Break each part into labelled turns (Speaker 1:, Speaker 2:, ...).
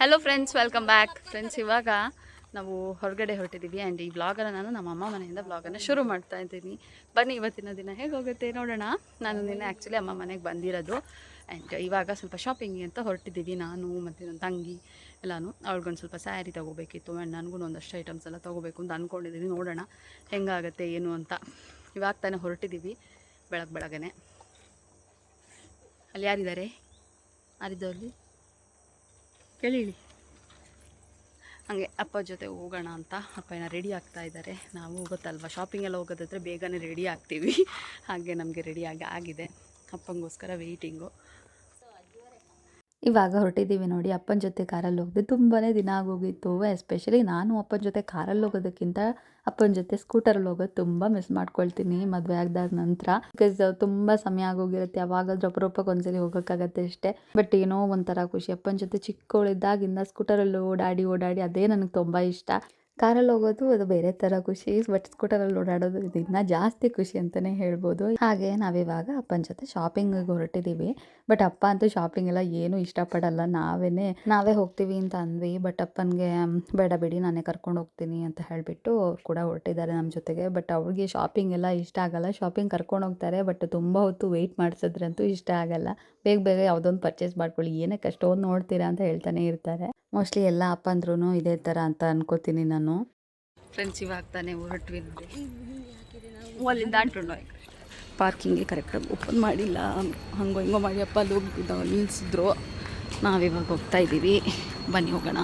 Speaker 1: Hello friends welcome back friends ಇವಾಗ ನಾವು ಹೊರಗಡೆ ಹೊರಟಿದ್ದೀವಿ ಆ್ಯಂಡ್ ಈ ವ್ಲಾಗನ್ನು ನಾನು ನಮ್ಮ ಅಮ್ಮ ಮನೆಯಿಂದ ವ್ಲಾಗನ್ನು ಶುರು ಮಾಡ್ತಾ ಇದ್ದೀನಿ. ಬನ್ನಿ ಇವತ್ತಿನ ದಿನ ಹೇಗೆ ಹೋಗುತ್ತೆ ನೋಡೋಣ. ನಾನು ನಿನ್ನೆ ಆ್ಯಕ್ಚುಲಿ ಅಮ್ಮ ಮನೆಗೆ ಬಂದಿರೋದು ಆ್ಯಂಡ್ ಇವಾಗ ಸ್ವಲ್ಪ ಶಾಪಿಂಗ್ ಅಂತ ಹೊರಟಿದ್ದೀವಿ ನಾನು ಮತ್ತು ನನ್ನ ತಂಗಿ ಎಲ್ಲನೂ. ಅವ್ಳಿಗೊಂದು ಸ್ವಲ್ಪ ಸ್ಯಾರಿ ತೊಗೋಬೇಕಿತ್ತು ಆ್ಯಂಡ್ ನನಗೂ ಒಂದಷ್ಟು ಐಟಮ್ಸ್ ಎಲ್ಲ ತೊಗೋಬೇಕು ಅಂತ ಅಂದ್ಕೊಂಡಿದ್ದೀನಿ ನೋಡೋಣ ಹೆಂಗಾಗುತ್ತೆ, ಏನು ಅಂತ. ಇವಾಗ ತಾನೇ ಹೊರಟಿದ್ದೀವಿ ಬೆಳಗ್ಗೆ ಬೆಳಗ್ಗೆ ಅಲ್ಲಿ ಯಾರಿದ್ದಾರೆ? ಯಾರಿದ್ದು ಕೇಳಿ ಹಾಗೆ ಅಪ್ಪ ಜೊತೆ ಹೋಗೋಣ ಅಂತ ಅಪ್ಪ ಏನೋ ರೆಡಿ ಆಗ್ತಾ ಇದ್ದಾರೆ ನಾವು ಗೊತ್ತಲ್ವ ಶಾಪಿಂಗೆಲ್ಲ ಹೋಗೋದಾದ್ರೆ ಬೇಗನೆ ರೆಡಿ ಆಗ್ತೀವಿ. ಹಾಗೆ ನಮಗೆ ರೆಡಿಯಾಗಿ ಆಗಿದೆ. ಅಪ್ಪಂಗೋಸ್ಕರ ವೆಯ್ಟಿಂಗು
Speaker 2: ಇವಾಗ ಹೊರಟಿದ್ದೀವಿ ನೋಡಿ, ಅಪ್ಪನ ಜೊತೆ ಕಾರಲ್ಲಿ ಹೋಗಿದ್ದೆ ತುಂಬಾ ದಿನ ಆಗೋಗಿತ್ತು. ಎಸ್ಪೆಷಲಿ ನಾನು ಅಪ್ಪನ ಜೊತೆ ಕಾರಲ್ಲಿ ಹೋಗೋದಕ್ಕಿಂತ ಅಪ್ಪನ ಜೊತೆ ಸ್ಕೂಟರಲ್ಲಿ ಹೋಗೋದು ತುಂಬ ಮಿಸ್ ಮಾಡ್ಕೊಳ್ತೀನಿ ಮದುವೆ ಆಗದಾದ ನಂತರ. ಬಿಕಾಸ್ ತುಂಬ ಸಮಯ ಆಗೋಗಿರುತ್ತೆ, ಯಾವಾಗಾದ್ರೂ ಅಪರೂಪಕ್ಕೆ ಒಂದ್ಸಲಿ ಹೋಗೋಕ್ಕಾಗತ್ತೆ ಅಷ್ಟೇ. ಬಟ್ ಏನೋ ಒಂಥರ ಖುಷಿ, ಅಪ್ಪನ ಜೊತೆ ಚಿಕ್ಕವಳಿದ್ದಾಗಿಂದ ಸ್ಕೂಟರಲ್ಲಿ ಓಡಾಡಿ ಓಡಾಡಿ, ಅದೇ ನನಗೆ ತುಂಬ ಇಷ್ಟ. ಕಾರಲ್ಲಿ ಹೋಗೋದು ಅದು ಬೇರೆ ಥರ ಖುಷಿ. ಬಟ್ ಸ್ಕೂಟರಲ್ಲಿ ಓಡಾಡೋದು ಇದು ಜಾಸ್ತಿ ಖುಷಿ ಅಂತಲೇ ಹೇಳ್ಬೋದು. ಹಾಗೆ ನಾವಿವಾಗ ಅಪ್ಪನ ಜೊತೆ ಶಾಪಿಂಗಿಗೆ ಹೊರಟಿದ್ದೀವಿ ಬಟ್ ಅಪ್ಪ ಅಂತೂ ಶಾಪಿಂಗ್ ಎಲ್ಲ ಏನೂ ಇಷ್ಟಪಡಲ್ಲ. ನಾವೇ ನಾವೇ ಹೋಗ್ತೀವಿ ಅಂತ ಅಂದ್ವಿ. ಬಟ್ ಅಪ್ಪನಿಗೆ ಬೇಡ ಬಿಡಿ, ನಾನೇ ಕರ್ಕೊಂಡು ಹೋಗ್ತೀನಿ ಅಂತ ಹೇಳಿಬಿಟ್ಟು ಕೂಡ ಹೊರಟಿದ್ದಾರೆ ನಮ್ಮ ಜೊತೆಗೆ. ಬಟ್ ಅವ್ರಿಗೆ ಶಾಪಿಂಗ್ ಎಲ್ಲ ಇಷ್ಟ ಆಗಲ್ಲ. ಶಾಪಿಂಗ್ ಕರ್ಕೊಂಡು ಹೋಗ್ತಾರೆ. ಬಟ್ ತುಂಬ ಹೊತ್ತು ವೆಯ್ಟ್ ಮಾಡಿಸಿದ್ರಂತೂ ಇಷ್ಟ ಆಗಲ್ಲ. ಬೇಗ ಬೇಗ ಯಾವುದೊಂದು ಪರ್ಚೇಸ್ ಮಾಡ್ಕೊಳ್ಳಿ. ಏನಕ್ಕೆ ಅಷ್ಟೊಂದು ನೋಡ್ತೀರಾ ಅಂತ ಹೇಳ್ತಾನೆ ಇರ್ತಾರೆ. ಮೋಸ್ಟ್ಲಿ ಎಲ್ಲ ಅಪ್ಪಂದ್ರೂ ಇದೇ ಥರ ಅಂತ ಅನ್ಕೋತೀನಿ ನಾನು.
Speaker 1: ಫ್ರೆಂಡ್ಸ್ ಇವಾಗ ತಾನೇ ಹೊರಟ್ವಿ ಅಲ್ಲಿಂದ ದಾಟ್ಕೊಂಡು ಪಾರ್ಕಿಂಗ್ ಕರೆಕ್ಟಾಗಿ ಓಪನ್ ಮಾಡಿಲ್ಲ. ಹಂಗೋ ಹಿಂಗೋ ಮಾಡಿ ಅಪ್ಪ ಅಲ್ಲಿ ಹೋಗಿದ್ದ ನಿಲ್ಲಿಸಿದ್ರು ನಾವಿವಾಗ ಹೋಗ್ತಾ ಇದ್ದೀವಿ. ಬನ್ನಿ ಹೋಗೋಣ.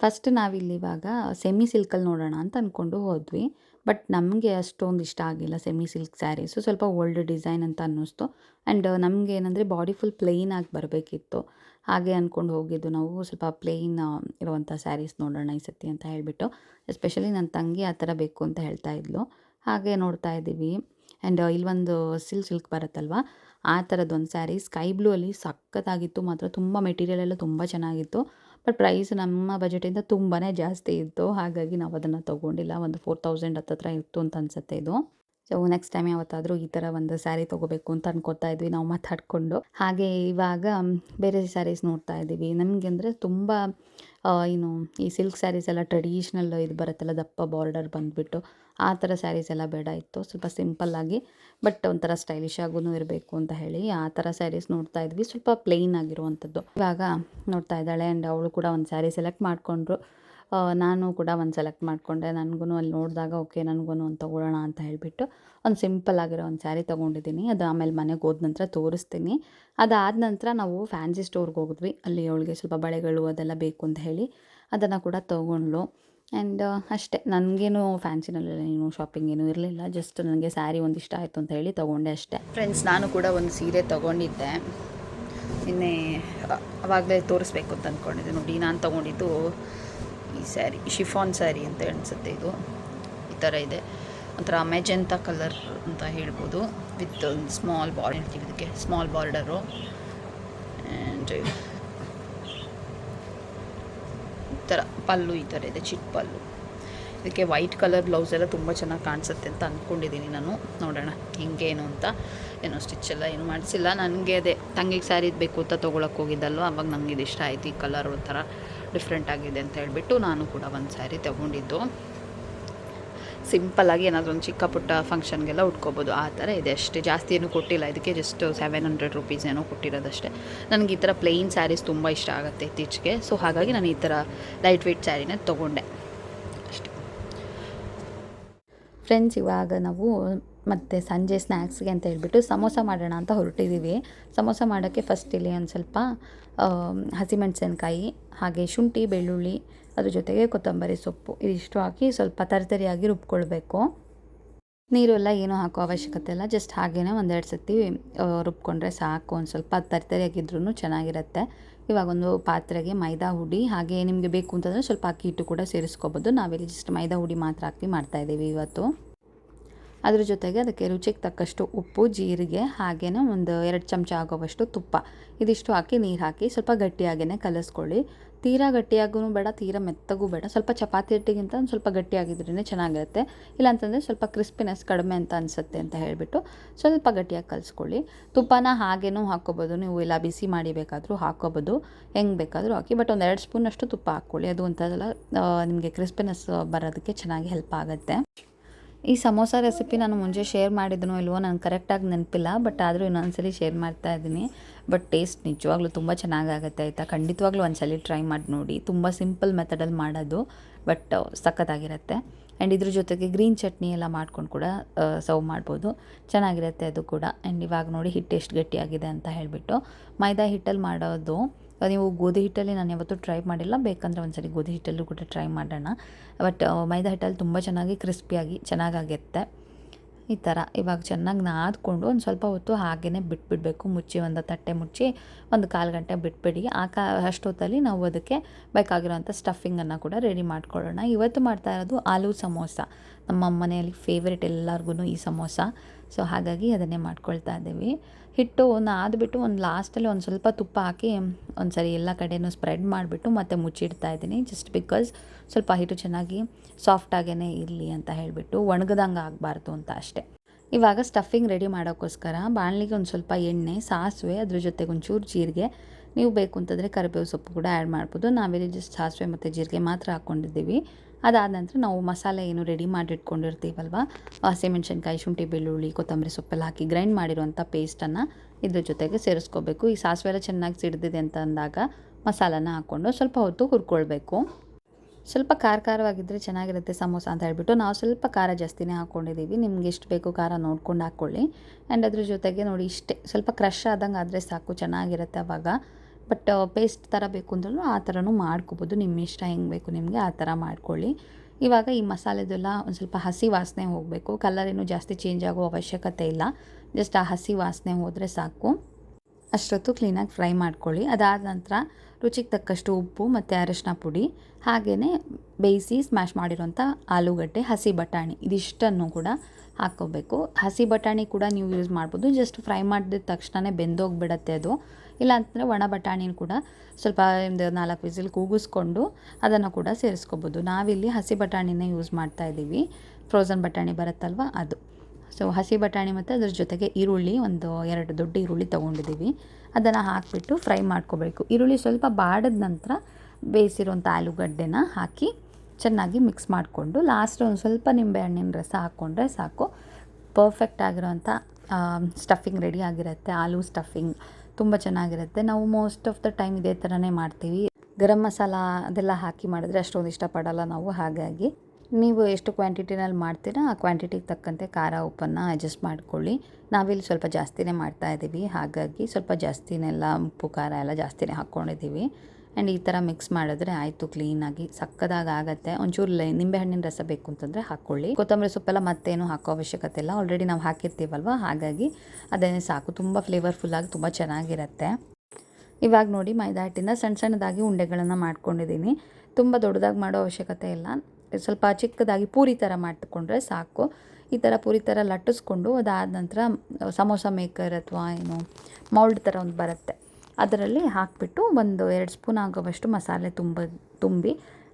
Speaker 2: ಫಸ್ಟ್ ನಾವಿಲ್ಲಿ ಇವಾಗ ಸೆಮಿ ಸಿಲ್ಕಲ್ಲಿ ನೋಡೋಣ ಅಂತ ಅಂದ್ಕೊಂಡು ಹೋದ್ವಿ. ಬಟ್ ನಮಗೆ ಅಷ್ಟೊಂದು ಇಷ್ಟ ಆಗಿಲ್ಲ ಸೆಮಿ ಸಿಲ್ಕ್ ಸ್ಯಾರೀಸು ಸ್ವಲ್ಪ ಓಲ್ಡ್ ಡಿಸೈನ್ ಅಂತ ಅನ್ನಿಸ್ತು. ಆ್ಯಂಡ್ ನಮಗೆ ಏನಂದರೆ ಬಾಡಿ ಫುಲ್ ಪ್ಲೇನ್ ಆಗಿ ಬರಬೇಕಿತ್ತು. ಹಾಗೆ ಅಂದ್ಕೊಂಡು ಹೋಗಿದ್ದು ನಾವು. ಸ್ವಲ್ಪ ಪ್ಲೇನ್ ಇರುವಂಥ ಸ್ಯಾರೀಸ್ ನೋಡೋಣ ಈ ಸತಿ ಅಂತ ಹೇಳಿಬಿಟ್ಟು. ಎಸ್ಪೆಷಲಿ ನನ್ನ ತಂಗಿ ಆ ಥರ ಬೇಕು ಅಂತ ಹೇಳ್ತಾ ಇದ್ಲು. ಹಾಗೆ ನೋಡ್ತಾ ಇದ್ದೀವಿ. ಆ್ಯಂಡ್ ಇಲ್ಲೊಂದು ಸಿಲ್ಕ್ ಸಿಲ್ಕ್ ಬರುತ್ತಲ್ವ? ಆ ಥರದ್ದೊಂದು ಸ್ಯಾರಿ ಸ್ಕೈ ಬ್ಲೂ ಅಲ್ಲಿ ಸಖತ್ತಾಗಿತ್ತು. ಮಾತ್ರ ತುಂಬ ಮೆಟೀರಿಯಲ್ ಎಲ್ಲ ತುಂಬ ಚೆನ್ನಾಗಿತ್ತು. ಬಟ್ ಪ್ರೈಸ್ ನಮ್ಮ ಬಜೆಟಿಂದ ತುಂಬಾ ಜಾಸ್ತಿ ಇತ್ತು. ಹಾಗಾಗಿ ನಾವು ಅದನ್ನು ತೊಗೊಂಡಿಲ್ಲ. ಒಂದು ಫೋರ್ ತೌಸಂಡ್ ಹತ್ತತ್ರ ಇತ್ತು ಅಂತ ಅನಿಸುತ್ತೆ ಇದು. ಸೊ ನೆಕ್ಸ್ಟ್ ಟೈಮ್ ಯಾವತ್ತಾದರೂ ಈ ಥರ ಒಂದು ಸ್ಯಾರಿ ತೊಗೋಬೇಕು ಅಂತ ಅನ್ಕೋತಾ ಇದ್ವಿ. ನಾವು ಮಾತಾಡಿಕೊಂಡು. ಹಾಗೆ ಇವಾಗ ಬೇರೆ ಸ್ಯಾರೀಸ್ ನೋಡ್ತಾ ಇದ್ದೀವಿ. ನಮಗೆ ಅಂದರೆ ತುಂಬ ಏನು ಈ ಸಿಲ್ಕ್ ಸ್ಯಾರೀಸ್ ಎಲ್ಲ ಟ್ರೆಡಿಷ್ನಲ್ ಇದು ಬರುತ್ತಲ್ಲ, ದಪ್ಪ ಬಾರ್ಡರ್ ಬಂದುಬಿಟ್ಟು. ಆ ಥರ ಸ್ಯಾರೀಸ್ ಎಲ್ಲ ಬೇಡ ಇತ್ತು. ಸ್ವಲ್ಪ ಸಿಂಪಲ್ಲಾಗಿ ಬಟ್ ಒಂಥರ ಸ್ಟೈಲಿಶ್ ಆಗೂ ಇರಬೇಕು ಅಂತ ಹೇಳಿ ಆ ಥರ ಸ್ಯಾರೀಸ್ ನೋಡ್ತಾ ಇದ್ವಿ. ಸ್ವಲ್ಪ ಪ್ಲೇನ್ ಆಗಿರುವಂಥದ್ದು. ಇವಾಗ ನೋಡ್ತಾ ಇದ್ದಾಳೆ ಆ್ಯಂಡ್ ಅವಳು ಕೂಡ ಒಂದು ಸ್ಯಾರಿ ಸೆಲೆಕ್ಟ್ ಮಾಡಿಕೊಂಡ್ರು. ನಾನು ಕೂಡ ಒಂದು ಸೆಲೆಕ್ಟ್ ಮಾಡಿಕೊಂಡೆ. ನನಗೂ ಅಲ್ಲಿ ನೋಡಿದಾಗ ಓಕೆ ನನಗೂ ಒಂದು ತೊಗೊಳ್ಳೋಣ ಅಂತ ಹೇಳಿಬಿಟ್ಟು ಒಂದು ಸಿಂಪಲ್ ಆಗಿರೋ ಒಂದು ಸ್ಯಾರಿ ತೊಗೊಂಡಿದ್ದೀನಿ. ಅದು ಆಮೇಲೆ ಮನೆಗೆ ಹೋದ ನಂತರ ತೋರಿಸ್ತೀನಿ. ಅದಾದ ನಂತರ ನಾವು ಫ್ಯಾನ್ಸಿ ಸ್ಟೋರ್ಗೆ ಹೋಗಿದ್ವಿ. ಅಲ್ಲಿ ಅವಳಿಗೆ ಸ್ವಲ್ಪ ಬಳೆಗಳು ಅದೆಲ್ಲ ಬೇಕು ಅಂತ ಹೇಳಿ ಅದನ್ನು ಕೂಡ ತೊಗೊಂಡ್ಳು. ಆ್ಯಂಡ್ ಅಷ್ಟೇ. ನನಗೇನು ಫ್ಯಾನ್ಸಿನಲ್ಲೆಲ್ಲ ಏನು ಶಾಪಿಂಗ್ ಏನೂ ಇರಲಿಲ್ಲ. ಜಸ್ಟ್ ನನಗೆ ಸ್ಯಾರಿ ಒಂದು ಇಷ್ಟ ಆಯಿತು ಅಂತ ಹೇಳಿ ತೊಗೊಂಡೆ ಅಷ್ಟೇ.
Speaker 1: ಫ್ರೆಂಡ್ಸ್ ನಾನು ಕೂಡ ಒಂದು ಸೀರೆ ತೊಗೊಂಡಿದ್ದೆ. ಇನ್ನೇ ಅವಾಗಲೇ ತೋರಿಸ್ಬೇಕು ಅಂತ ಅಂದ್ಕೊಂಡಿದ್ದೆ ನೋಡಿ, ನಾನು ತೊಗೊಂಡಿದ್ದು ಈ ಸ್ಯಾರಿ ಶಿಫಾನ್ ಸ್ಯಾರಿ ಅಂತ ಅನಿಸುತ್ತೆ ಇದು. ಈ ಥರ ಇದೆ. ಒಂಥರ ಮೆಜೆಂತಾ ಕಲರ್ ಅಂತ ಹೇಳ್ಬೋದು. ವಿತ್ ಒಂದು ಸ್ಮಾಲ್ ಬಾರ್ಡರ್ ಇದಕ್ಕೆ ಸ್ಮಾಲ್ ಬಾರ್ಡರು ಆ್ಯಂಡ್ ಈ ಥರ ಪಲ್ಲು ಈ ಥರ ಇದೆ ಚಿಕ್ಕ ಪಲ್ಲು. ಇದಕ್ಕೆ ವೈಟ್ ಕಲರ್ ಬ್ಲೌಸ್ ಎಲ್ಲ ತುಂಬ ಚೆನ್ನಾಗಿ ಕಾಣಿಸುತ್ತೆ ಅಂತ ಅಂದ್ಕೊಂಡಿದ್ದೀನಿ ನಾನು. ನೋಡೋಣ ಹಿಂಗೇನು ಅಂತ. ಏನೋ ಸ್ಟಿಚ್ ಎಲ್ಲ ಏನು ಮಾಡಿಸಿಲ್ಲ. ನನಗೆ ಅದೇ ತಂಗಿಗೆ ಸ್ಯಾರಿ ಬೇಕು ಅಂತ ತೊಗೊಳಕ್ಕೆ ಹೋಗಿದ್ದಲ್ವ, ಅವಾಗ ನನಗೆ ಇದು ಇಷ್ಟ ಆಯಿತು ಈ ಕಲರ್ ಒಂಥರ ಡಿಫ್ರೆಂಟ್ ಆಗಿದೆ ಅಂತ ಹೇಳಿಬಿಟ್ಟು ನಾನು ಕೂಡ ಒಂದು ಸ್ಯಾರಿ ತೊಗೊಂಡಿದ್ದು. ಸಿಂಪಲ್ಲಾಗಿ ಏನಾದರೂ ಒಂದು ಚಿಕ್ಕ ಪುಟ್ಟ ಫಂಕ್ಷನ್ಗೆಲ್ಲ ಉಟ್ಕೋಬೋದು. ಆ ಥರ ಇದೆ ಅಷ್ಟೇ. ಜಾಸ್ತಿ ಏನೂ ಕೊಟ್ಟಿಲ್ಲ. ಇದಕ್ಕೆ ಜಸ್ಟ್ ಸೆವೆನ್ ಹಂಡ್ರೆಡ್ ರುಪೀಸ್ ಏನೋ ಕೊಟ್ಟಿರೋದಷ್ಟೇ. ನನಗೆ ಈ ಥರ ಪ್ಲೇನ್ ಸ್ಯಾರೀಸ್ ತುಂಬ ಇಷ್ಟ ಆಗುತ್ತೆ ಇತ್ತೀಚೆಗೆ. ಸೊ ಹಾಗಾಗಿ ನಾನು ಈ ಥರ ಲೈಟ್ ವೆಯ್ಟ್ ಸ್ಯಾರಿನ ತೊಗೊಂಡೆ. ಅಷ್ಟೇ.
Speaker 2: ಫ್ರೆಂಡ್ಸ್ ಇವಾಗ ನಾವು ಮತ್ತು ಸಂಜೆ ಸ್ನ್ಯಾಕ್ಸ್ಗೆ ಅಂತ ಹೇಳ್ಬಿಟ್ಟು ಸಮೋಸ ಮಾಡೋಣ ಅಂತ ಹೊರಟಿದ್ದೀವಿ ಸಮೋಸ ಮಾಡೋಕ್ಕೆ ಫಸ್ಟ್ ಇಲ್ಲಿ ಒಂದು ಸ್ವಲ್ಪ ಹಸಿಮೆಣಸಿನ್ಕಾಯಿ, ಹಾಗೆ ಶುಂಠಿ, ಬೆಳ್ಳುಳ್ಳಿ ಅದ್ರ ಜೊತೆಗೆ ಕೊತ್ತಂಬರಿ ಸೊಪ್ಪು ಇದಿಷ್ಟು ಹಾಕಿ ಸ್ವಲ್ಪ ತರಿತರಿಯಾಗಿ ರುಬ್ಕೊಳ್ಬೇಕು. ನೀರು ಎಲ್ಲ ಏನೂ ಹಾಕೋ ಅವಶ್ಯಕತೆ ಇಲ್ಲ ಜಸ್ಟ್ ಹಾಗೇ ಒಂದೆರಡು ಸತಿ ರುಬ್ಕೊಂಡ್ರೆ ಸಾಕು, ಒಂದು ಸ್ವಲ್ಪ ತರಿತರಿಯಾಗಿದ್ರೂ ಚೆನ್ನಾಗಿರುತ್ತೆ. ಇವಾಗ ಒಂದು ಪಾತ್ರೆಗೆ ಮೈದಾ ಹುಡಿ, ಹಾಗೆ ನಿಮಗೆ ಬೇಕು ಅಂತಂದರೆ ಸ್ವಲ್ಪ ಅಕ್ಕಿ ಹಿಟ್ಟು ಕೂಡ ಸೇರಿಸ್ಕೋಬೋದು. ನಾವಿಲ್ಲಿ ಜಸ್ಟ್ ಮೈದಾ ಹುಡಿ ಮಾತ್ರ ಹಾಕಿ ಮಾಡ್ತಾಯಿದ್ದೀವಿ ಇವತ್ತು. ಅದ್ರ ಜೊತೆಗೆ ಅದಕ್ಕೆ ರುಚಿಗೆ ತಕ್ಕಷ್ಟು ಉಪ್ಪು, ಜೀರಿಗೆ ಹಾಗೆಯೇ ಒಂದು ಎರಡು ಚಮಚ ಆಗೋವಷ್ಟು ತುಪ್ಪ. ಇದಿಷ್ಟು ಹಾಕಿ ನೀರು ಹಾಕಿ ಸ್ವಲ್ಪ ಗಟ್ಟಿಯಾಗೇ ಕಲಿಸ್ಕೊಳ್ಳಿ. ತೀರಾ ಗಟ್ಟಿಯಾಗೂ ಬೇಡ, ತೀರಾ ಮೆತ್ತಗೂ ಬೇಡ. ಸ್ವಲ್ಪ ಚಪಾತಿ ಹಿಟ್ಟಿಗಿಂತ ಒಂದು ಸ್ವಲ್ಪ ಗಟ್ಟಿಯಾಗಿದ್ರೇ ಚೆನ್ನಾಗಿರುತ್ತೆ. ಇಲ್ಲಾಂತಂದರೆ ಸ್ವಲ್ಪ ಕ್ರಿಸ್ಪಿನೆಸ್ ಕಡಿಮೆ ಅಂತ ಅನಿಸುತ್ತೆ ಅಂತ ಹೇಳಿಬಿಟ್ಟು ಸ್ವಲ್ಪ ಗಟ್ಟಿಯಾಗಿ ಕಲಿಸ್ಕೊಳ್ಳಿ. ತುಪ್ಪನ ಹಾಗೇನೂ ಹಾಕ್ಕೋಬೋದು. ನೀವು ಇಲ್ಲ ಬಿಸಿ ಮಾಡಿ ಬೇಕಾದರೂ ಹಾಕ್ಕೋಬೋದು. ಹೆಂಗೆ ಬೇಕಾದರೂ ಹಾಕಿ. ಬಟ್ ಒಂದು ಎರಡು ಸ್ಪೂನಷ್ಟು ತುಪ್ಪ ಹಾಕ್ಕೊಳ್ಳಿ. ಅದು ಒಂಥರ ನಿಮಗೆ ಕ್ರಿಸ್ಪಿನೆಸ್ ಬರೋದಕ್ಕೆ ಚೆನ್ನಾಗಿ ಹೆಲ್ಪ್ ಆಗುತ್ತೆ. ಈ ಸಮೋಸ ರೆಸಿಪಿ ನಾನು ಮುಂಚೆ ಶೇರ್ ಮಾಡಿದ್ನೋ ಇಲ್ವೋ ನಾನು ಕರೆಕ್ಟಾಗಿ ನೆನಪಿಲ್ಲ ಬಟ್ ಆದರೂ ಇನ್ನೊಂದ್ಸಲಿ ಶೇರ್ ಮಾಡ್ತಾ ಇದ್ದೀನಿ. ಬಟ್ ಟೇಸ್ಟ್ ನಿಜವಾಗ್ಲೂ ತುಂಬ ಚೆನ್ನಾಗಾಗುತ್ತೆ ಆಯಿತಾ? ಖಂಡಿತವಾಗ್ಲೂ ಒಂದ್ಸಲಿ ಟ್ರೈ ಮಾಡಿ ನೋಡಿ. ತುಂಬ ಸಿಂಪಲ್ ಮೆಥಡಲ್ಲಿ ಮಾಡೋದು ಬಟ್ ಸಖತ್ತಾಗಿರುತ್ತೆ. ಆ್ಯಂಡ್ ಇದ್ರ ಜೊತೆಗೆ ಗ್ರೀನ್ ಚಟ್ನಿ ಎಲ್ಲ ಮಾಡ್ಕೊಂಡು ಕೂಡ ಸರ್ವ್ ಮಾಡ್ಬೋದು. ಚೆನ್ನಾಗಿರುತ್ತೆ ಅದು ಕೂಡ. ಆ್ಯಂಡ್ ಇವಾಗ ನೋಡಿ ಹಿಟ್ಟು ಎಷ್ಟು ಗಟ್ಟಿಯಾಗಿದೆ ಅಂತ ಹೇಳಿಬಿಟ್ಟು. ಮೈದಾ ಹಿಟ್ಟಲ್ಲಿ ಮಾಡೋದು ನೀವು ಗೋಧಿ ಹಿಟ್ಟಲ್ಲಿ ನಾನು ಯಾವತ್ತೂ ಟ್ರೈ ಮಾಡಿಲ್ಲ. ಬೇಕಂದರೆ ಒಂದು ಸರಿ ಗೋಧಿ ಹಿಟ್ಟಲ್ಲೂ ಕೂಡ ಟ್ರೈ ಮಾಡೋಣ. ಬಟ್ ಮೈದಾ ಹಿಟ್ಟಲ್ಲಿ ತುಂಬ ಚೆನ್ನಾಗಿ ಕ್ರಿಸ್ಪಿಯಾಗಿ ಚೆನ್ನಾಗಾಗುತ್ತೆ. ಈ ಥರ ಇವಾಗ ಚೆನ್ನಾಗಿ ನಾದ್ಕೊಂಡು ಒಂದು ಸ್ವಲ್ಪ ಹೊತ್ತು ಹಾಗೆಯೇ ಬಿಟ್ಬಿಡಬೇಕು. ಮುಚ್ಚಿ ಒಂದು ತಟ್ಟೆ ಮುಚ್ಚಿ ಒಂದು ಕಾಲು ಗಂಟೆ ಬಿಟ್ಬಿಡಿ. ಆ ಕಾ ಅಷ್ಟೊತ್ತಲ್ಲಿ ನಾವು ಅದಕ್ಕೆ ಬೇಕಾಗಿರೋಂಥ ಸ್ಟಫಿಂಗನ್ನು ಕೂಡ ರೆಡಿ ಮಾಡ್ಕೊಳ್ಳೋಣ. ಇವತ್ತು ಮಾಡ್ತಾ ಇರೋದು ಆಲೂ ಸಮೋಸ. ನಮ್ಮ ಮನೆಯಲ್ಲಿ ಫೇವ್ರೆಟ್ ಎಲ್ಲರಿಗೂ ಈ ಸಮೋಸ. ಸೊ ಹಾಗಾಗಿ ಅದನ್ನೇ ಮಾಡ್ಕೊಳ್ತಾ ಇದ್ದೀವಿ. ಹಿಟ್ಟು ನಾದ್ಬಿಟ್ಟು ಒಂದು ಲಾಸ್ಟಲ್ಲಿ ಒಂದು ಸ್ವಲ್ಪ ತುಪ್ಪ ಹಾಕಿ ಒಂದು ಸರಿ ಎಲ್ಲ ಕಡೆಯೂ ಸ್ಪ್ರೆಡ್ ಮಾಡಿಬಿಟ್ಟು ಮತ್ತೆ ಮುಚ್ಚಿಡ್ತಾ ಇದ್ದೀನಿ. ಜಸ್ಟ್ ಬಿಕಾಸ್ ಸ್ವಲ್ಪ ಹಿಟ್ಟು ಚೆನ್ನಾಗಿ ಸಾಫ್ಟಾಗೇ ಇರಲಿ ಅಂತ ಹೇಳಿಬಿಟ್ಟು ಒಣಗದಂಗೆ ಆಗಬಾರ್ದು ಅಂತ ಅಷ್ಟೇ. ಇವಾಗ ಸ್ಟಫಿಂಗ್ ರೆಡಿ ಮಾಡೋಕ್ಕೋಸ್ಕರ ಬಾಣಲಿಗೆ ಒಂದು ಸ್ವಲ್ಪ ಎಣ್ಣೆ, ಸಾಸಿವೆ, ಅದ್ರ ಜೊತೆಗೆ ಒಂಚೂರು ಜೀರಿಗೆ, ನೀವು ಬೇಕು ಅಂತಂದರೆ ಕರಿಬೇವು ಸೊಪ್ಪು ಕೂಡ ಆ್ಯಡ್ ಮಾಡ್ಬೋದು. ನಾವಿಲ್ಲಿ ಜಸ್ಟ್ ಸಾಸಿವೆ ಮತ್ತು ಜೀರಿಗೆ ಮಾತ್ರ ಹಾಕ್ಕೊಂಡಿದ್ದೀವಿ ಅದಾದ ನಂತರ ನಾವು ಮಸಾಲೆ ಏನು ರೆಡಿ ಮಾಡಿಟ್ಕೊಂಡಿರ್ತೀವಲ್ವ? ಹಸಿಮೆಣ್ಸಿನ್ಕಾಯಿ ಶುಂಠಿ, ಬೆಳ್ಳುಳ್ಳಿ, ಕೊತ್ತಂಬರಿ ಸೊಪ್ಪೆಲ್ಲ ಹಾಕಿ ಗ್ರೈಂಡ್ ಮಾಡಿರುವಂಥ ಪೇಸ್ಟನ್ನು ಇದ್ರ ಜೊತೆಗೆ ಸೇರಿಸ್ಕೋಬೇಕು. ಈ ಸಾಸಿವೆ ಎಲ್ಲ ಚೆನ್ನಾಗಿ ಸಿಡ್ದಿದೆ ಅಂತ ಅಂದಾಗ ಮಸಾಲನ ಹಾಕ್ಕೊಂಡು ಸ್ವಲ್ಪ ಹೊತ್ತು ಹುರ್ಕೊಳ್ಬೇಕು. ಸ್ವಲ್ಪ ಖಾರ ಖಾರವಾಗಿದ್ದರೆ ಚೆನ್ನಾಗಿರುತ್ತೆ ಸಮೋಸ ಅಂತ ಹೇಳ್ಬಿಟ್ಟು ನಾವು ಸ್ವಲ್ಪ ಖಾರ ಜಾಸ್ತಿನೇ ಹಾಕ್ಕೊಂಡಿದ್ದೀವಿ ನಿಮ್ಗೆ ಎಷ್ಟು ಬೇಕು ಖಾರ ನೋಡ್ಕೊಂಡು ಹಾಕ್ಕೊಳ್ಳಿ. ಆ್ಯಂಡ್ ಅದ್ರ ಜೊತೆಗೆ ನೋಡಿ ಇಷ್ಟೇ, ಸ್ವಲ್ಪ ಕ್ರಶ್ ಆದಂಗೆ ಆದರೆ ಸಾಕು, ಚೆನ್ನಾಗಿರುತ್ತೆ ಅವಾಗ. ಬಟ್ ಪೇಸ್ಟ್ ಥರ ಬೇಕು ಅಂದ್ರೂ ಆ ಥರನೂ ಮಾಡ್ಕೋಬೋದು. ನಿಮ್ಮ ಇಷ್ಟ ಹೆಂಗೆ ಬೇಕು ನಿಮಗೆ ಆ ಥರ ಮಾಡ್ಕೊಳ್ಳಿ. ಇವಾಗ ಈ ಮಸಾಲೆದೆಲ್ಲ ಒಂದು ಸ್ವಲ್ಪ ಹಸಿ ವಾಸನೆ ಹೋಗಬೇಕು. ಕಲರ್ ಏನು ಜಾಸ್ತಿ ಚೇಂಜ್ ಆಗೋ ಅವಶ್ಯಕತೆ ಇಲ್ಲ. ಜಸ್ಟ್ ಆ ಹಸಿ ವಾಸನೆ ಹೋದರೆ ಸಾಕು. ಅಷ್ಟೊತ್ತು ಕ್ಲೀನಾಗಿ ಫ್ರೈ ಮಾಡ್ಕೊಳ್ಳಿ. ಅದಾದ ನಂತರ ರುಚಿಗೆ ತಕ್ಕಷ್ಟು ಉಪ್ಪು ಮತ್ತು ಅರಶಿನ ಪುಡಿ ಹಾಗೆಯೇ ಬೇಯಿಸಿ ಸ್ಮ್ಯಾಶ್ ಮಾಡಿರೋಂಥ ಆಲೂಗಡ್ಡೆ, ಹಸಿ ಬಟಾಣಿ ಇದಿಷ್ಟನ್ನು ಕೂಡ ಹಾಕ್ಕೋಬೇಕು. ಹಸಿ ಬಟಾಣಿ ಕೂಡ ನೀವು ಯೂಸ್ ಮಾಡ್ಬೋದು. ಜಸ್ಟ್ ಫ್ರೈ ಮಾಡಿದ ತಕ್ಷಣವೇ ಬೆಂದೋಗಿಬಿಡತ್ತೆ ಅದು. ಇಲ್ಲ ಅಂತಂದರೆ ಒಣ ಬಟಾಣಿನ ಕೂಡ ಸ್ವಲ್ಪ ಒಂದು ನಾಲ್ಕು ವಿಸಿಲ್ ಕೂಗಿಸ್ಕೊಂಡು ಅದನ್ನು ಕೂಡ ಸೇರಿಸ್ಕೋಬೋದು. ನಾವಿಲ್ಲಿ ಹಸಿ ಬಟಾಣಿನೇ ಯೂಸ್ ಮಾಡ್ತಾ ಇದ್ದೀವಿ. ಫ್ರೋಝನ್ ಬಟಾಣಿ ಬರುತ್ತಲ್ವ ಅದು. ಸೊ ಹಸಿ ಬಟಾಣಿ ಮತ್ತು ಅದ್ರ ಜೊತೆಗೆ ಈರುಳ್ಳಿ, ಒಂದು ಎರಡು ದೊಡ್ಡ ಈರುಳ್ಳಿ ತೊಗೊಂಡಿದ್ದೀವಿ. ಅದನ್ನು ಹಾಕಿಬಿಟ್ಟು ಫ್ರೈ ಮಾಡ್ಕೋಬೇಕು. ಈರುಳ್ಳಿ ಸ್ವಲ್ಪ ಬಾಡಿದ ನಂತರ ಬೇಯಿಸಿರುವಂಥ ಆಲೂಗಡ್ಡೆನ ಹಾಕಿ ಚೆನ್ನಾಗಿ ಮಿಕ್ಸ್ ಮಾಡಿಕೊಂಡು ಲಾಸ್ಟ್ ಒಂದು ಸ್ವಲ್ಪ ನಿಂಬೆಹಣ್ಣಿನ ರಸ ಹಾಕ್ಕೊಂಡ್ರೆ ಸಾಕು. ಪರ್ಫೆಕ್ಟ್ ಆಗಿರೋಂಥ ಸ್ಟಫಿಂಗ್ ರೆಡಿ ಆಗಿರುತ್ತೆ. ಆಲೂ ಸ್ಟಫಿಂಗ್ ತುಂಬ ಚೆನ್ನಾಗಿರುತ್ತೆ. ನಾವು ಮೋಸ್ಟ್ ಆಫ್ ದ ಟೈಮ್ ಇದೇ ಥರನೇ ಮಾಡ್ತೀವಿ. ಗರಂ ಮಸಾಲ ಅದೆಲ್ಲ ಹಾಕಿ ಮಾಡಿದ್ರೆ ಅಷ್ಟೊಂದು ಇಷ್ಟಪಡಲ್ಲ ನಾವು ಹಾಗಾಗಿ. ನೀವು ಎಷ್ಟು ಕ್ವಾಂಟಿಟಿನಲ್ಲಿ ಮಾಡ್ತೀರಾ, ಆ ಕ್ವಾಂಟಿಟಿಗೆ ತಕ್ಕಂತೆ ಖಾರ ಉಪ್ಪನ್ನು ಅಡ್ಜಸ್ಟ್ ಮಾಡ್ಕೊಳ್ಳಿ. ನಾವಿಲ್ಲಿ ಸ್ವಲ್ಪ ಜಾಸ್ತಿನೇ ಮಾಡ್ತಾ ಇದ್ದೀವಿ. ಹಾಗಾಗಿ ಸ್ವಲ್ಪ ಜಾಸ್ತಿನೆಲ್ಲ ಉಪ್ಪು, ಖಾರ ಎಲ್ಲ ಜಾಸ್ತಿನೇ ಹಾಕ್ಕೊಂಡಿದ್ದೀವಿ. ಆ್ಯಂಡ್ ಈ ಥರ ಮಿಕ್ಸ್ ಮಾಡಿದ್ರೆ ಆಯಿತು ಕ್ಲೀನಾಗಿ. ಸಕ್ಕದಾಗಿ ಆಗುತ್ತೆ. ಒಂಚೂರು ನಿಂಬೆಹಣ್ಣಿನ ರಸ ಬೇಕು ಅಂತಂದರೆ ಹಾಕ್ಕೊಳ್ಳಿ. ಕೊತ್ತಂಬರಿ ಸೊಪ್ಪೆಲ್ಲ ಮತ್ತೇನು ಹಾಕೋ ಅವಶ್ಯಕತೆ ಇಲ್ಲ. ಆಲ್ರೆಡಿ ನಾವು ಹಾಕಿರ್ತೀವಲ್ವ? ಹಾಗಾಗಿ ಅದನ್ನೇ ಸಾಕು. ತುಂಬ ಫ್ಲೇವರ್ಫುಲ್ಲಾಗಿ ತುಂಬ ಚೆನ್ನಾಗಿರುತ್ತೆ. ಇವಾಗ ನೋಡಿ, ಮೈದಾ ಹಿಟ್ಟಿಂದ ಸಣ್ಣ ಸಣ್ಣದಾಗಿ ಉಂಡೆಗಳನ್ನು ಮಾಡ್ಕೊಂಡಿದ್ದೀನಿ. ತುಂಬ ದೊಡ್ಡದಾಗಿ ಮಾಡೋ ಅವಶ್ಯಕತೆ ಇಲ್ಲ. ಸ್ವಲ್ಪ ಚಿಕ್ಕದಾಗಿ ಪೂರಿ ಥರ ಮಾಡಿಕೊಂಡ್ರೆ ಸಾಕು. ಈ ಥರ ಪೂರಿ ಥರ ಲಟ್ಟಿಸ್ಕೊಂಡು ಅದಾದ ನಂತರ ಸಮೋಸ ಮೇಕರ್ ಅಥವಾ ಏನು ಮೌಲ್ಡ್ ಥರ ಒಂದು ಬರುತ್ತೆ. ಅದರಲ್ಲಿ ಹಾಕಿಬಿಟ್ಟು ಒಂದು ಎರಡು ಸ್ಪೂನ್ ಆಗೋವಷ್ಟು ಮಸಾಲೆ ತುಂಬ ತುಂಬಿ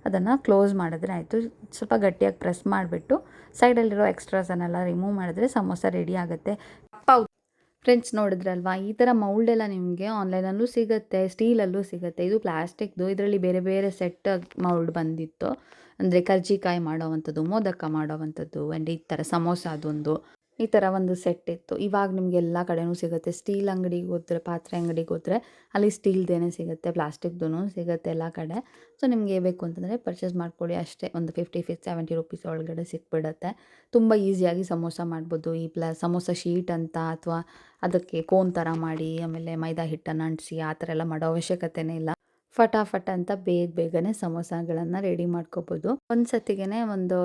Speaker 2: ಅದನ್ನು ಕ್ಲೋಸ್ ಮಾಡಿದ್ರೆ ಆಯಿತು. ಸ್ವಲ್ಪ ಗಟ್ಟಿಯಾಗಿ ಪ್ರೆಸ್ ಮಾಡಿಬಿಟ್ಟು ಸೈಡಲ್ಲಿರೋ ಎಕ್ಸ್ಟ್ರಾಸನ್ನೆಲ್ಲ ರಿಮೂವ್ ಮಾಡಿದ್ರೆ ಸಮೋಸ ರೆಡಿ ಆಗುತ್ತೆ. ಫ್ರೆಂಡ್ಸ್ ನೋಡಿದ್ರಲ್ವಾ? ಈ ಥರ ಮೌಲ್ಡ್ ಎಲ್ಲ ನಿಮಗೆ ಆನ್ಲೈನಲ್ಲೂ ಸಿಗುತ್ತೆ ಸ್ಟೀಲಲ್ಲೂ ಸಿಗುತ್ತೆ. ಇದು ಪ್ಲಾಸ್ಟಿಕ್ದು ಇದರಲ್ಲಿ ಬೇರೆ ಬೇರೆ ಸೆಟ್ ಮೌಲ್ಡ್ ಬಂದಿತ್ತು. ಅಂದರೆ ಕರ್ಜಿಕಾಯಿ ಮಾಡೋವಂಥದ್ದು ಮೋದಕ ಮಾಡೋವಂಥದ್ದು ಆ್ಯಂಡ್ ಈ ಥರ ಸಮೋಸ ಅದೊಂದು. ಈ ಥರ ಒಂದು ಸೆಟ್ ಇತ್ತು. ಇವಾಗ ನಿಮ್ಗೆ ಎಲ್ಲ ಕಡೆನೂ ಸಿಗುತ್ತೆ. ಸ್ಟೀಲ್ ಅಂಗಡಿಗೆ ಹೋದ್ರೆ, ಪಾತ್ರೆ ಅಂಗಡಿಗೆ ಹೋದ್ರೆ ಅಲ್ಲಿ ಸ್ಟೀಲ್ದೇನೆ ಸಿಗುತ್ತೆ ಪ್ಲಾಸ್ಟಿಕ್ದು ಸಿಗುತ್ತೆ ಎಲ್ಲ ಕಡೆ. ಸೊ ನಿಮಗೆ ಬೇಕು ಅಂತಂದರೆ ಪರ್ಚೇಸ್ ಮಾಡ್ಕೊಳ್ಳಿ ಅಷ್ಟೇ ಒಂದು ಫಿಫ್ಟಿ ಫಿಫ್ ಸೆವೆಂಟಿ ರುಪೀಸ್ ಒಳಗಡೆ ಸಿಕ್ಬಿಡುತ್ತೆ. ತುಂಬ ಈಸಿಯಾಗಿ ಸಮೋಸ ಮಾಡ್ಬೋದು. ಈ ಪ್ಲ ಸಮೋಸ ಶೀಟ್ ಅಂತ ಅಥವಾ ಅದಕ್ಕೆ ಕೋನ್ ಥರ ಮಾಡಿ, ಆಮೇಲೆ ಮೈದಾ ಹಿಟ್ಟನ್ನು ಅಂಟಿಸಿ, ಆ ಥರ ಎಲ್ಲ ಮಾಡೋ ಅವಶ್ಯಕತೆನೇ ಇಲ್ಲ. ಫಟಾಫಟ್ ಅಂತ ಬೇಗ ಬೇಗನೆ ಸಮೋಸಗಳನ್ನು ರೆಡಿ ಮಾಡ್ಕೋಬೋದು. ಒಂದು ಸತಿಗೆ ಒಂದು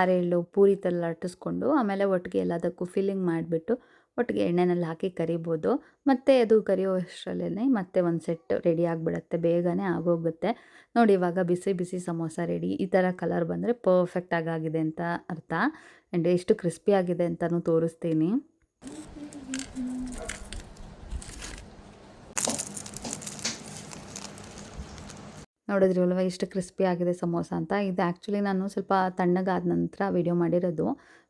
Speaker 2: ಆರೇಳು ಪೂರಿ ಥರ ಲಟ್ಟಿಸ್ಕೊಂಡು, ಆಮೇಲೆ ಒಟ್ಟಿಗೆ ಎಲ್ಲದಕ್ಕೂ ಫಿಲ್ಲಿಂಗ್ ಮಾಡಿಬಿಟ್ಟು ಒಟ್ಟಿಗೆ ಎಣ್ಣೆನಲ್ಲಿ ಹಾಕಿ ಕರಿಬೋದು. ಮತ್ತು ಅದು ಕರಿಯೋ ಅಷ್ಟರಲ್ಲೇ ಮತ್ತೆ ಒಂದು ಸೆಟ್ ರೆಡಿ ಆಗಿಬಿಡುತ್ತೆ, ಬೇಗನೆ ಆಗೋಗುತ್ತೆ. ನೋಡಿ, ಇವಾಗ ಬಿಸಿ ಬಿಸಿ ಸಮೋಸ ರೆಡಿ ಈ ಥರ ಕಲರ್ ಬಂದರೆ ಪರ್ಫೆಕ್ಟಾಗಿ ಆಗಿದೆ ಅಂತ ಅರ್ಥ. ಆ್ಯಂಡ್ ಎಷ್ಟು ಕ್ರಿಸ್ಪಿ ಆಗಿದೆ ಅಂತಲೂ ತೋರಿಸ್ತೀನಿ. ನೋಡಿದ್ರಲ್ವ ಎಷ್ಟು ಕ್ರಿಸ್ಪಿ ಆಗಿದೆ ಸಮೋಸ ಅಂತ. ಇದು ಆ್ಯಕ್ಚುಲಿ ನಾನು ಸ್ವಲ್ಪ ತಣ್ಣಗಾದ ನಂತರ ವಿಡಿಯೋ ಮಾಡಿರೋದು.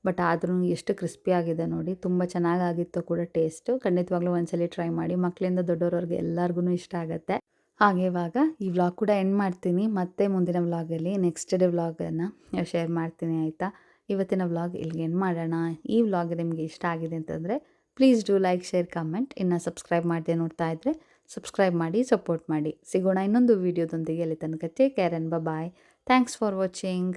Speaker 2: ಬಟ್ ಆದರೂ ಎಷ್ಟು ಕ್ರಿಸ್ಪಿ ಆಗಿದೆ ನೋಡಿ. ತುಂಬ ಚೆನ್ನಾಗಾಗಿತ್ತು ಕೂಡ ಟೇಸ್ಟು ಖಂಡಿತವಾಗ್ಲೂ ಒಂದ್ಸಲಿ ಟ್ರೈ ಮಾಡಿ. ಮಕ್ಕಳಿಂದ ದೊಡ್ಡವ್ರವ್ರಿಗೆ ಎಲ್ಲರಿಗೂ ಇಷ್ಟ ಆಗುತ್ತೆ. ಹಾಗೆ ಇವಾಗ ಈ ವ್ಲಾಗ್ ಕೂಡ ಎಂಡ್ ಮಾಡ್ತೀನಿ. ಮತ್ತೆ ಮುಂದಿನ ವ್ಲಾಗಲ್ಲಿ ನೆಕ್ಸ್ಟ್ ಡೇ ವ್ಲಾಗನ್ನು ಶೇರ್ ಮಾಡ್ತೀನಿ, ಆಯಿತಾ? ಇವತ್ತಿನ ವ್ಲಾಗ್ ಇಲ್ಲಿಗೆ ಎಂಡ್ ಮಾಡೋಣ. ಈ ವ್ಲಾಗ್ ನಿಮಗೆ ಇಷ್ಟ ಆಗಿದೆ ಅಂತಂದರೆ please do like share comment ಇನ್ನು ಸಬ್ಸ್ಕ್ರೈಬ್ ಮಾಡಿದೆ ನೋಡ್ತಾ ಇದ್ದರೆ ಸಬ್ಸ್ಕ್ರೈಬ್ ಮಾಡಿ ಸಪೋರ್ಟ್ ಮಾಡಿ. ಸಿಗೋಣ ಇನ್ನೊಂದು ವೀಡಿಯೋದೊಂದಿಗೆ ಅಲ್ಲಿ ತನಕ take care and bye thanks for watching